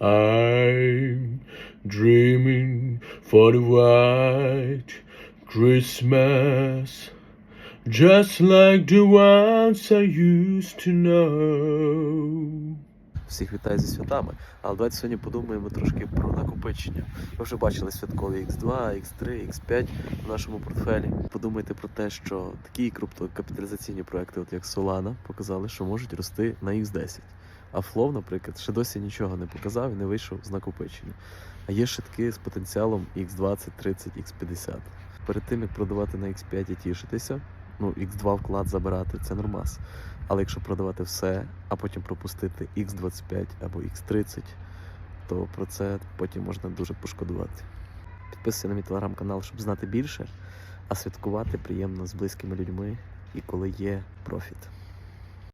I'm dreaming for the white Christmas, just like the ones I used to know. Всіх вітаю зі святами. Але давайте сьогодні подумаємо трошки про накопичення. Ви вже бачили святкові X2, X3, X5 в нашому портфелі. Подумайте про те, що такі криптокапіталізаційні проекти, от як Solana, показали, що можуть рости на X10. А Flow, наприклад, ще досі нічого не показав і не вийшов з накопичення. А є шитки з потенціалом X20, 30, X50. Перед тим як продавати на X5 і тішитися, ну X2 вклад забирати це нормас. Але якщо продавати все, а потім пропустити X25 або X30, то про це потім можна дуже пошкодувати. Підписуйся на мій телеграм-канал, щоб знати більше, а святкувати приємно з близькими людьми і коли є профіт.